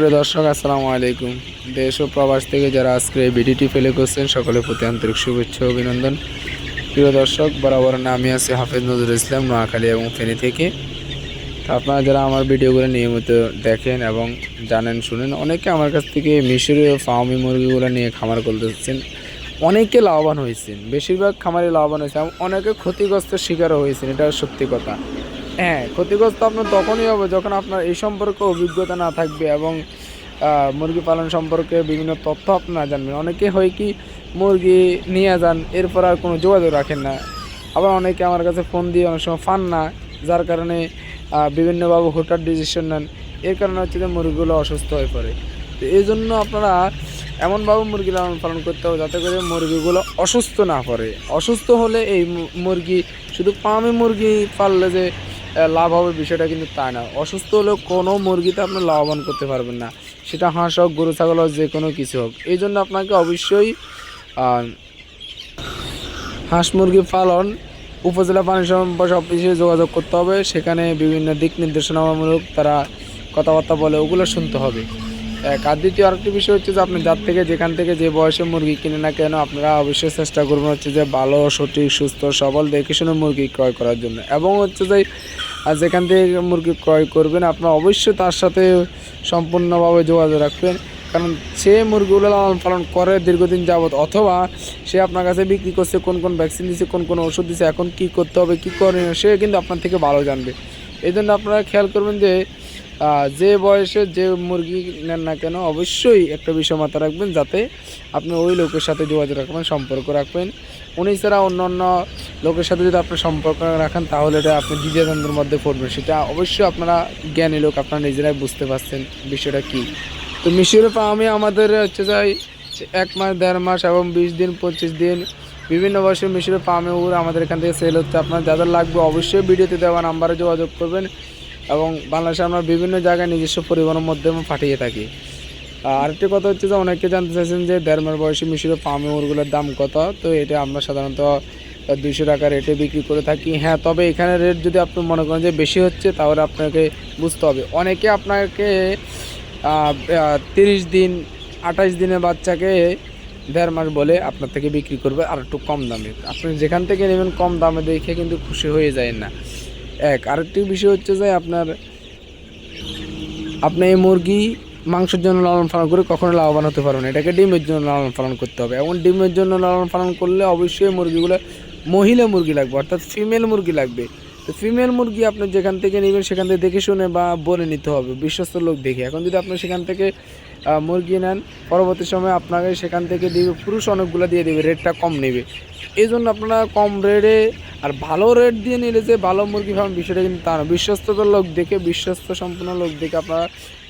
সুপ্রিয় দর্শক, আসসালামু আলাইকুম। দেশ ও প্রবাস থেকে যারা আজকে এই ভিডিওটি ফেলে করছেন, সকলের প্রতি আন্তরিক শুভেচ্ছা অভিনন্দন। প্রিয় দর্শক, বরাবর আমি আছি হাফেজ নজরুল ইসলাম, নোয়াখালী এবং ফেনী থেকে। আপনারা যারা আমার ভিডিওগুলো নিয়মিত দেখেন এবং জানেন, শুনেন, অনেকে আমার কাছ থেকে মিশরীয় ফার্মি মুরগিগুলো নিয়ে খামার করতেছেন অনেকে লাভবান হয়েছেন, বেশিরভাগ খামারে লাভবান হয়েছে অনেকে ক্ষতিগ্রস্ত শিকারও হয়েছেন, এটা সত্যি কথা। হ্যাঁ ক্ষতিগ্রস্ত আপনার তখনই হবে যখন আপনার এই সম্পর্কে অভিজ্ঞতা না থাকবে এবং মুরগি পালন সম্পর্কে বিভিন্ন তথ্য আপনারা জানবেন। অনেকে হয় কি, মুরগি নিয়ে যান, এরপর আর কোনো যোগাযোগ রাখেন না। আবার অনেকে আমার কাছে ফোন দিয়ে অনেক সময় ফান না, যার কারণে বিভিন্নভাবে হুটার ডিসিশন নেন। এর কারণে হচ্ছে যে মুরগিগুলো অসুস্থ হয়ে পড়ে। তো এই জন্য আপনারা এমনভাবে মুরগি লালন পালন করতে হবে যাতে করে মুরগিগুলো অসুস্থ না পড়ে। অসুস্থ হলে এই মুরগি, শুধু পামে মুরগি পাললে যে লাভ হবে বিষয়টা কিন্তু তা না। অসুস্থ হলেও কোনো মুরগিতে আপনি লাভবান করতে পারবেন না। সেটা হাঁস হোক, গরু, ছাগল হোক, যে কোনো কিছু হোক। এই জন্য আপনাকে অবশ্যই হাঁস মুরগি পালন, উপজেলা পানি সম্পদ অফিসে যোগাযোগ করতে হবে। সেখানে বিভিন্ন দিক নির্দেশনামূলক তারা কথাবার্তা বলে, ওগুলো শুনতে হবে। এক, আর দ্বিতীয় আরেকটি বিষয় হচ্ছে যে আপনি যার থেকে যেখান থেকে যে বয়সে মুরগি কিনে না কেন আপনারা অবশ্যই চেষ্টা করবেন হচ্ছে যে ভালো, সঠিক, সুস্থ, সবল দেখে শুনে মুরগি ক্রয় করার জন্য। এবং হচ্ছে যে, আর যেখান থেকে মুরগি ক্রয় করবেন আপনারা অবশ্যই তার সাথে সম্পূর্ণভাবে যোগাযোগ রাখবেন। কারণ সে মুরগিগুলো লালন পালন করে দীর্ঘদিন যাবৎ, অথবা সে আপনার কাছে বিক্রি করছে, কোন কোন ভ্যাকসিন দিচ্ছে কোন কোন ওষুধ দিচ্ছে এখন কি করতে হবে, কি করে সে কিন্তু আপনার থেকে ভালো জানবে। এই জন্য আপনারা খেয়াল করবেন যে যে বয়সে যে মুরগি নেন না কেন অবশ্যই একটা বিষয় মাথায় রাখবেন যাতে আপনি ওই লোকের সাথে যোগাযোগ রাখবেন, সম্পর্ক রাখবেন। উনি ছাড়া অন্য অন্য লোকের সাথে যদি আপনি সম্পর্ক রাখেন, তাহলে এটা আপনি দ্বিতীয়তন্ত্রের মধ্যে পড়বেন। সেটা অবশ্যই আপনারা জ্ঞানী লোক, আপনারা নিজেরাই বুঝতে পারছেন বিষয়টা কী। তো মিশরের আমি, আমাদের হচ্ছে যাই এক মাস, দেড় মাস এবং বিশ দিন, পঁচিশ দিন বিভিন্ন বয়সে মিশরের পামে উড়ে আমাদের এখান থেকে সেল হচ্ছে। আপনার যাদের লাগবে অবশ্যই ভিডিওতে দেওয়া নাম্বারে যোগাযোগ করবেন। এবং বাংলাদেশে আমরা বিভিন্ন জায়গায় নিজস্ব পরিবহনের মাধ্যমে পাঠিয়ে থাকি। আর আরেকটি কথা হচ্ছে যে অনেকে জানতে চাইছেন যে দেড় মাস বয়সী মিশরের পামে উড়গুলোর দাম কত? তো এটা আমরা সাধারণত দুইশো টাকা রেটে বিক্রি করে থাকি। হ্যাঁ তবে এখানে রেট যদি আপনি মনে করেন যে বেশি হচ্ছে, তাহলে আপনাকে বুঝতে হবে। অনেকে আপনাকে তিরিশ দিন, আঠাশ দিনের বাচ্চাকে দেড় মাস বলে আপনার থেকে বিক্রি করবে আর একটু কম দামে। আপনি যেখান থেকে নেবেন কম দামে দেখে কিন্তু খুশি হয়ে যায় না। এক। আরেকটি বিষয় হচ্ছে যে আপনার, আপনি এই মুরগি মাংসের জন্য লালন পালন করে কখনো লাভবান হতে পারবেন এটাকে ডিমের জন্য লালন পালন করতে হবে। এবং ডিমের জন্য লালন পালন করলে অবশ্যই মুরগিগুলো মহিলা মুরগি লাগবে, অর্থাৎ ফিমেল মুরগি লাগবে। তো ফিমেল মুরগি আপনি যেখান থেকে নেবেন, সেখান থেকে দেখে শুনে বা বলে নিতে হবে, বিশ্বস্ত লোক দেখে। এখন যদি আপনি সেখান থেকে মুরগি নেন, পরবর্তী সময় আপনাকে সেখান থেকে দিবে পুরুষ অনেকগুলো দিয়ে দেবে, রেটটা কম নেবে। এই জন্য আপনারা কম রেটে আর ভালো রেট দিয়ে নিলে যে ভালো মুরগি ফার্ম বিষয়টা কিন্তু তা না। বিশ্বস্ততার লোক দেখে, বিশ্বস্ত সম্পূর্ণ লোক দেখে আপনারা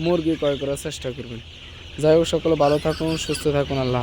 মুরগি ক্রয় করার চেষ্টা করবেন। যাই হোক, সকলে ভালো থাকুন, সুস্থ থাকুন, আল্লাহ